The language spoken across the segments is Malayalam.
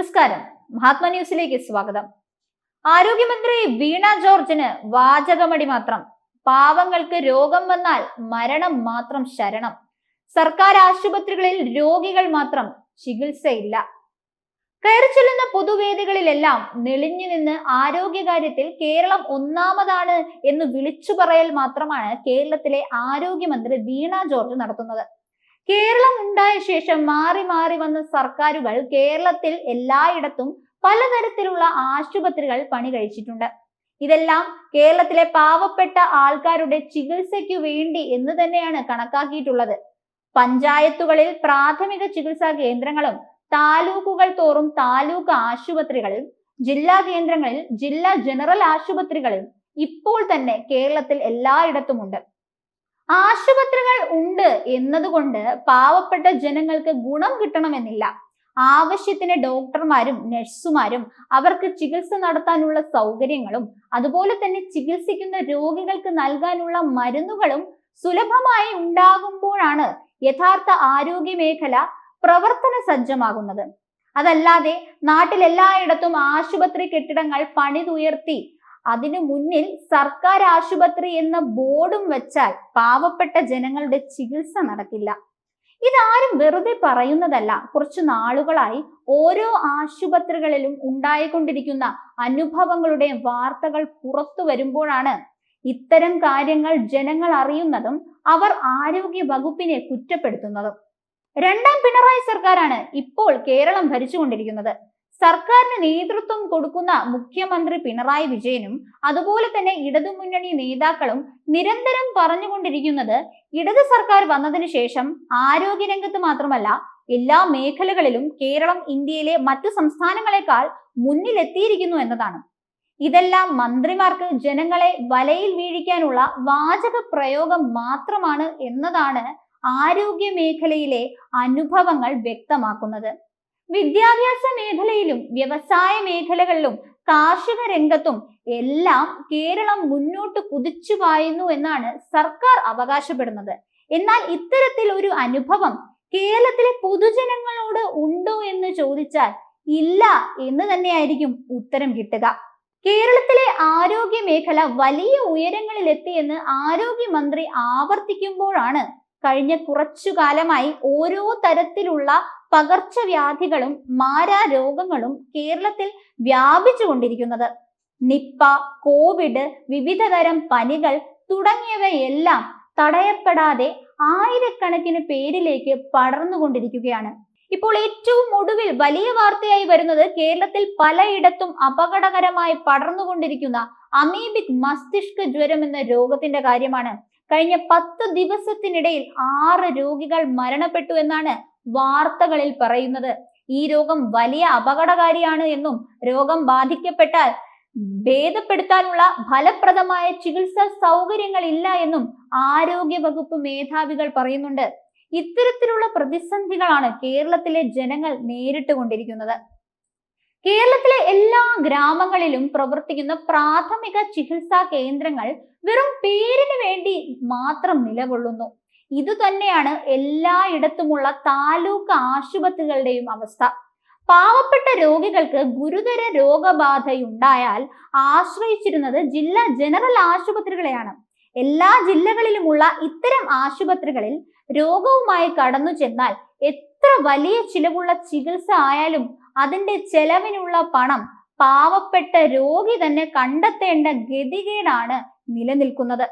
നമസ്കാരം. മഹാത്മ ന്യൂസിലേക്ക് സ്വാഗതം. ആരോഗ്യമന്ത്രി വീണ ജോർജിന് വാചകമടി മാത്രം. പാവങ്ങൾക്ക് രോഗം വന്നാൽ മരണം മാത്രം ശരണം. സർക്കാർ ആശുപത്രികളിൽ രോഗികൾ മാത്രം ചികിത്സയില്ല. കയറി ചെല്ലുന്ന പൊതുവേദികളിലെല്ലാം നെളിഞ്ഞു നിന്ന് ആരോഗ്യകാര്യത്തിൽ കേരളം ഒന്നാമതാണ് എന്ന് വിളിച്ചു പറയൽ മാത്രമാണ് കേരളത്തിലെ ആരോഗ്യമന്ത്രി വീണ ജോർജ് നടത്തുന്നത്. കേരളം ഉണ്ടായ ശേഷം മാറി മാറി വന്ന സർക്കാരുകൾ കേരളത്തിൽ എല്ലായിടത്തും പലതരത്തിലുള്ള ആശുപത്രികൾ പണി കഴിച്ചിട്ടുണ്ട്. ഇതെല്ലാം കേരളത്തിലെ പാവപ്പെട്ട ആൾക്കാരുടെ ചികിത്സയ്ക്കു വേണ്ടി എന്ന് തന്നെയാണ് കണക്കാക്കിയിട്ടുള്ളത്. പഞ്ചായത്തുകളിൽ പ്രാഥമിക ചികിത്സാ കേന്ദ്രങ്ങളും താലൂക്കുകൾ തോറും താലൂക്ക് ആശുപത്രികളും ജില്ലാ കേന്ദ്രങ്ങളിൽ ജില്ലാ ജനറൽ ആശുപത്രികളും ഇപ്പോൾ തന്നെ കേരളത്തിൽ എല്ലായിടത്തുമുണ്ട്. ആശുപത്രികൾ ഉണ്ട് എന്നതുകൊണ്ട് പാവപ്പെട്ട ജനങ്ങൾക്ക് ഗുണം കിട്ടണമെന്നില്ല. ആവശ്യത്തിന് ഡോക്ടർമാരും നഴ്സുമാരും അവർക്ക് ചികിത്സ നടത്താനുള്ള സൗകര്യങ്ങളും അതുപോലെ തന്നെ ചികിത്സിക്കുന്ന രോഗികൾക്ക് നൽകാനുള്ള മരുന്നുകളും സുലഭമായി ഉണ്ടാകുമ്പോഴാണ് യഥാർത്ഥ ആരോഗ്യ മേഖല പ്രവർത്തന സജ്ജമാകുന്നത്. അതല്ലാതെ നാട്ടിൽ എല്ലായിടത്തും ആശുപത്രി കെട്ടിടങ്ങൾ പണിതുയർത്തി അതിനു മുന്നിൽ സർക്കാർ ആശുപത്രി എന്ന ബോർഡും വെച്ചാൽ പാവപ്പെട്ട ജനങ്ങളുടെ ചികിത്സ നടക്കില്ല. ഇതാരും വെറുതെ പറയുന്നതല്ല. കുറച്ചു നാളുകളായി ഓരോ ആശുപത്രികളിലും ഉണ്ടായിക്കൊണ്ടിരിക്കുന്ന അനുഭവങ്ങളുടെ വാർത്തകൾ പുറത്തു വരുമ്പോഴാണ് ഇത്തരം കാര്യങ്ങൾ ജനങ്ങൾ അറിയുന്നതും അവർ ആരോഗ്യ വകുപ്പിനെ കുറ്റപ്പെടുത്തുന്നതും. രണ്ടാം പിണറായി സർക്കാരാണ് ഇപ്പോൾ കേരളം ഭരിച്ചുകൊണ്ടിരിക്കുന്നത്. സർക്കാരിന് നേതൃത്വം കൊടുക്കുന്ന മുഖ്യമന്ത്രി പിണറായി വിജയനും അതുപോലെ തന്നെ ഇടതുമുന്നണി നേതാക്കളും നിരന്തരം പറഞ്ഞുകൊണ്ടിരിക്കുന്നത് ഇടത് സർക്കാർ വന്നതിന് ശേഷം ആരോഗ്യരംഗത്ത് മാത്രമല്ല എല്ലാ മേഖലകളിലും കേരളം ഇന്ത്യയിലെ മറ്റു സംസ്ഥാനങ്ങളെക്കാൾ മുന്നിലെത്തിയിരിക്കുന്നു എന്നതാണ്. ഇതെല്ലാം മന്ത്രിമാർക്ക് ജനങ്ങളെ വലയിൽ വീഴിക്കാനുള്ള വാചക പ്രയോഗം മാത്രമാണ് എന്നതാണ് ആരോഗ്യ മേഖലയിലെ അനുഭവങ്ങൾ വ്യക്തമാക്കുന്നത്. വിദ്യാഭ്യാസ മേഖലയിലും വ്യവസായ മേഖലകളിലും കാർഷിക രംഗത്തും എല്ലാം കേരളം മുന്നോട്ട് കുതിച്ചു പായുന്നു എന്നാണ് സർക്കാർ അവകാശപ്പെടുന്നത്. എന്നാൽ ഇത്തരത്തിൽ ഒരു അനുഭവം കേരളത്തിലെ പൊതുജനങ്ങളോട് ഉണ്ടോ എന്ന് ചോദിച്ചാൽ ഇല്ല എന്ന് തന്നെയായിരിക്കും ഉത്തരം കിട്ടുക. കേരളത്തിലെ ആരോഗ്യ മേഖല വലിയ ഉയരങ്ങളിലെത്തി എന്ന് ആരോഗ്യമന്ത്രി ആവർത്തിക്കുമ്പോഴാണ് കഴിഞ്ഞ കുറച്ചു കാലമായി ഓരോ തരത്തിലുള്ള പകർച്ചവ്യാധികളും മാരാരോഗങ്ങളും കേരളത്തിൽ വ്യാപിച്ചു കൊണ്ടിരിക്കുന്നത്. നിപ്പ കോവിഡ് വിവിധ തരം പനികൾ തുടങ്ങിയവയെല്ലാം തടയപ്പെടാതെ ആയിരക്കണക്കിന് പേരിലേക്ക് പടർന്നുകൊണ്ടിരിക്കുകയാണ് ഇപ്പോൾ ഏറ്റവും ഒടുവിൽ വലിയ വാർത്തയായി വരുന്നത് കേരളത്തിൽ പലയിടത്തും അപകടകരമായി പടർന്നുകൊണ്ടിരിക്കുന്ന അമീബിക് മസ്തിഷ്ക ജ്വരം എന്ന രോഗത്തിന്റെ കാര്യമാണ്. കഴിഞ്ഞ പത്ത് ദിവസത്തിനിടയിൽ ആറ് രോഗികൾ മരണപ്പെട്ടു എന്നാണ് വാർത്തകളിൽ പറയുന്നത്. ഈ രോഗം വലിയ അപകടകാരിയാണ് എന്നും രോഗം ബാധിക്കപ്പെട്ടാൽ ഭേദപ്പെടുത്താനുള്ള ഫലപ്രദമായ ചികിത്സാ സൗകര്യങ്ങൾ ഇല്ല എന്നും ആരോഗ്യ വകുപ്പ് മേധാവികൾ പറയുന്നുണ്ട്. ഇത്തരത്തിലുള്ള പ്രതിസന്ധികളാണ് കേരളത്തിലെ ജനങ്ങൾ നേരിട്ട് കൊണ്ടിരിക്കുന്നത്. കേരളത്തിലെ എല്ലാ ഗ്രാമങ്ങളിലും പ്രവർത്തിക്കുന്ന പ്രാഥമിക ചികിത്സാ കേന്ദ്രങ്ങൾ വെറും പേരിന് വേണ്ടി മാത്രം നിലകൊള്ളുന്നു. ഇതുതന്നെയാണ് എല്ലായിടത്തുമുള്ള താലൂക്ക് ആശുപത്രികളുടെയും അവസ്ഥ. പാവപ്പെട്ട രോഗികൾക്ക് ഗുരുതര രോഗബാധയുണ്ടായാൽ ആശ്രയിച്ചിരുന്നത് ജില്ലാ ജനറൽ ആശുപത്രികളെയാണ്. എല്ലാ ജില്ലകളിലുമുള്ള ഇത്തരം ആശുപത്രികളിൽ രോഗവുമായി കടന്നു ചെന്നാൽ എത്ര വലിയ ചിലവുള്ള ചികിത്സ ആയാലും അതിന്റെ ചെലവിനുള്ള പണം പാവപ്പെട്ട രോഗി തന്നെ കണ്ടെത്തേണ്ട ഗതികേടാണ് നിലനിൽക്കുന്നത്.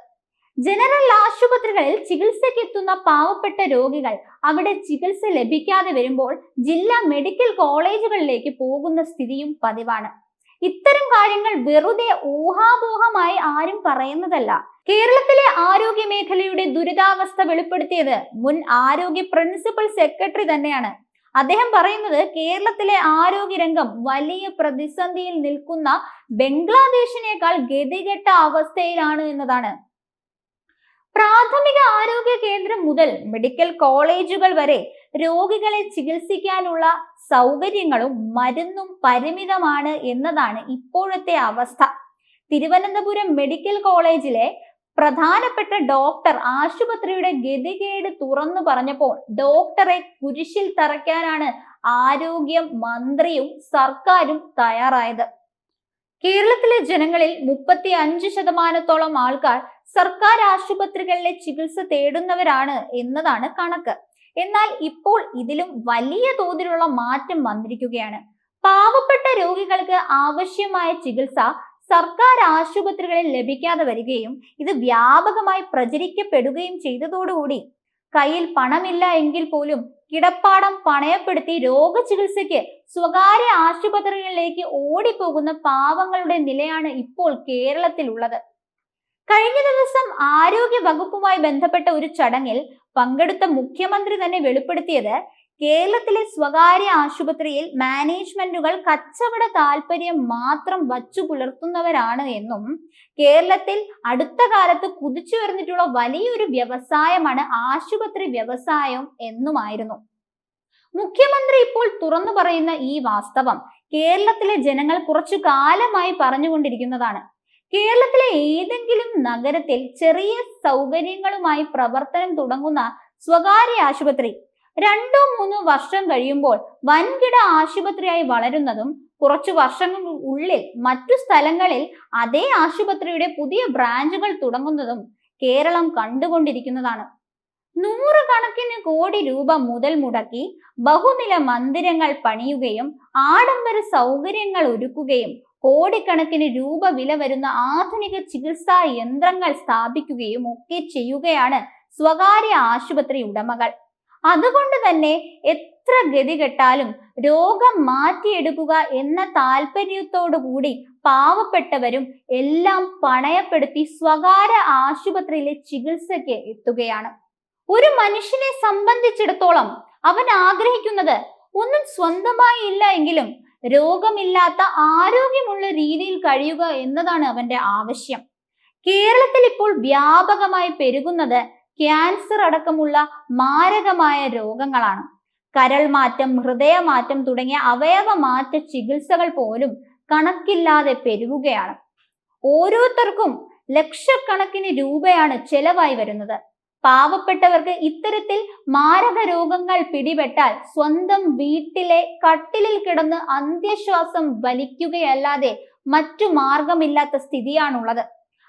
ജനറൽ ആശുപത്രികളിൽ ചികിത്സയ്ക്ക് ചികിത്സയ്ക്കെത്തുന്ന പാവപ്പെട്ട രോഗികൾ അവിടെ ചികിത്സ ലഭിക്കാതെ വരുമ്പോൾ ജില്ലാ മെഡിക്കൽ കോളേജുകളിലേക്ക് പോകുന്ന സ്ഥിതിയും പതിവാണ്. ഇത്തരം കാര്യങ്ങൾ വെറുതെ ഊഹാപോഹമായി ആരും പറയുന്നതല്ല. കേരളത്തിലെ ആരോഗ്യ മേഖലയുടെ ദുരിതാവസ്ഥ വെളിപ്പെടുത്തിയത് മുൻ ആരോഗ്യ പ്രിൻസിപ്പൽ സെക്രട്ടറി തന്നെയാണ്. അദ്ദേഹം പറയുന്നത് കേരളത്തിലെ ആരോഗ്യരംഗം വലിയ പ്രതിസന്ധിയിൽ നിൽക്കുന്ന ബംഗ്ലാദേശിനേക്കാൾ ഗതികെട്ട അവസ്ഥയിലാണ് എന്നതാണ്. പ്രാഥമിക ആരോഗ്യ കേന്ദ്രം മുതൽ മെഡിക്കൽ കോളേജുകൾ വരെ രോഗികളെ ചികിത്സിക്കാനുള്ള സൗകര്യങ്ങളും മരുന്നും പരിമിതമാണ് എന്നതാണ് ഇപ്പോഴത്തെ അവസ്ഥ. തിരുവനന്തപുരം മെഡിക്കൽ കോളേജിലെ പ്രധാനപ്പെട്ട ഡോക്ടർ ആശുപത്രിയുടെ ഗതികേട് തുറന്നു പറഞ്ഞപ്പോൾ ഡോക്ടറെ കുരിശിൽ തറയ്ക്കാനാണ് ആരോഗ്യ മന്ത്രിയും സർക്കാരും തയ്യാറായത്. കേരളത്തിലെ ജനങ്ങളിൽ മുപ്പത്തി അഞ്ച് ശതമാനത്തോളം ആൾക്കാർ സർക്കാർ ആശുപത്രികളിലെ ചികിത്സ തേടുന്നവരാണ് എന്നതാണ് കണക്ക്. എന്നാൽ ഇപ്പോൾ ഇതിലും വലിയ തോതിലുള്ള മാറ്റം വന്നിരിക്കുകയാണ്. പാവപ്പെട്ട രോഗികൾക്ക് ആവശ്യമായ ചികിത്സ സർക്കാർ ആശുപത്രികളിൽ ലഭിക്കാതെ വരികയും ഇത് വ്യാപകമായി പ്രചരിക്കപ്പെടുകയും ചെയ്തതോടുകൂടി കയ്യിൽ പണമില്ല എങ്കിൽ പോലും കിടപ്പാടം പണയപ്പെടുത്തി രോഗചികിത്സയ്ക്ക് സ്വകാര്യ ആശുപത്രികളിലേക്ക് ഓടിപ്പോകുന്ന പാവങ്ങളുടെ നിലയാണ് ഇപ്പോൾ കേരളത്തിലുള്ളത്. കഴിഞ്ഞ ദിവസം ആരോഗ്യ വകുപ്പുമായി ബന്ധപ്പെട്ട ഒരു ചടങ്ങിൽ പങ്കെടുത്ത മുഖ്യമന്ത്രി തന്നെ വെളിപ്പെടുത്തിയത് കേരളത്തിലെ സ്വകാര്യ ആശുപത്രിയിൽ മാനേജ്മെന്റുകൾ കച്ചവട താല്പര്യം മാത്രം വച്ചു പുലർത്തുന്നവരാണ് എന്നും കേരളത്തിൽ അടുത്ത കാലത്ത് കുതിച്ചു വരുന്നിട്ടുള്ള വലിയൊരു വ്യവസായമാണ് ആശുപത്രി വ്യവസായം എന്നുമായിരുന്നു. മുഖ്യമന്ത്രി ഇപ്പോൾ തുറന്നു പറയുന്ന ഈ വാസ്തവം കേരളത്തിലെ ജനങ്ങൾ കുറച്ചു കാലമായി പറഞ്ഞുകൊണ്ടിരിക്കുന്നതാണ്. കേരളത്തിലെ ഏതെങ്കിലും നഗരത്തിൽ ചെറിയ സൗകര്യങ്ങളുമായി പ്രവർത്തനം തുടങ്ങുന്ന സ്വകാര്യ ആശുപത്രി രണ്ടോ മൂന്നോ വർഷം കഴിയുമ്പോൾ വൻകിട ആശുപത്രിയായി വളരുന്നതും കുറച്ചു വർഷങ്ങൾ ഉള്ളിൽ മറ്റു സ്ഥലങ്ങളിൽ അതേ ആശുപത്രിയുടെ പുതിയ ബ്രാഞ്ചുകൾ തുടങ്ങുന്നതും കേരളം കണ്ടുകൊണ്ടിരിക്കുന്നതാണ്. നൂറുകണക്കിന് കോടി രൂപ മുതൽ മുടക്കി ബഹുനില മന്ദിരങ്ങൾ പണിയുകയും ആഡംബര സൗകര്യങ്ങൾ ഒരുക്കുകയും കോടിക്കണക്കിന് രൂപ വില വരുന്ന ആധുനിക ചികിത്സാ യന്ത്രങ്ങൾ സ്ഥാപിക്കുകയും ഒക്കെ ചെയ്യുകയാണ് സ്വകാര്യ ആശുപത്രി ഉടമകൾ. അതുകൊണ്ട് തന്നെ എത്ര ഗതികെട്ടാലും രോഗം മാറ്റിയെടുക്കുക എന്ന താല്പര്യത്തോടു കൂടി പാവപ്പെട്ടവരും എല്ലാം പണയപ്പെടുത്തി സ്വകാര്യ ആശുപത്രിയിലെ ചികിത്സയ്ക്ക് എത്തുകയാണ്. ഒരു മനുഷ്യനെ സംബന്ധിച്ചിടത്തോളം അവൻ ആഗ്രഹിക്കുന്നത് ഒന്നും സ്വന്തമായി ഇല്ല എങ്കിലും രോഗമില്ലാത്ത ആരോഗ്യമുള്ള രീതിയിൽ കഴിയുക എന്നതാണ് അവന്റെ ആവശ്യം. കേരളത്തിൽ ഇപ്പോൾ വ്യാപകമായി പെരുകുന്നത് ക്യാൻസർ അടക്കമുള്ള മാരകമായ രോഗങ്ങളാണ്. കരൾ മാറ്റം ഹൃദയമാറ്റം തുടങ്ങിയ അവയവ മാറ്റ ചികിത്സകൾ പോലും കണക്കില്ലാതെ പെരുകുകയാണ്. ഓരോരുത്തർക്കും ലക്ഷക്കണക്കിന് രൂപയാണ് ചെലവായി വരുന്നത്. പാവപ്പെട്ടവർക്ക് ഇത്തരത്തിൽ മാരക രോഗങ്ങൾ പിടിപെട്ടാൽ സ്വന്തം വീട്ടിലെ കട്ടിലിൽ കിടന്ന് അന്ത്യശ്വാസം വലിക്കുകയല്ലാതെ മറ്റു മാർഗമില്ലാത്ത സ്ഥിതിയാണുള്ളത്.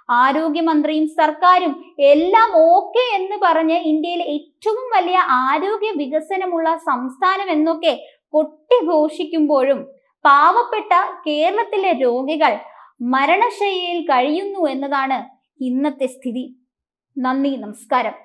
ആരോഗ്യമന്ത്രിയും സർക്കാരും എല്ലാം ഓക്കെ എന്ന് പറഞ്ഞ് ഇന്ത്യയിലെ ഏറ്റവും വലിയ ആരോഗ്യ വികസനമുള്ള സംസ്ഥാനം എന്നൊക്കെ കൊട്ടിഘോഷിക്കുമ്പോഴും പാവപ്പെട്ട കേരളത്തിലെ രോഗികൾ മരണശൈലിയിൽ കഴിയുന്നു എന്നതാണ് ഇന്നത്തെ സ്ഥിതി. നന്ദി നമസ്കാരം.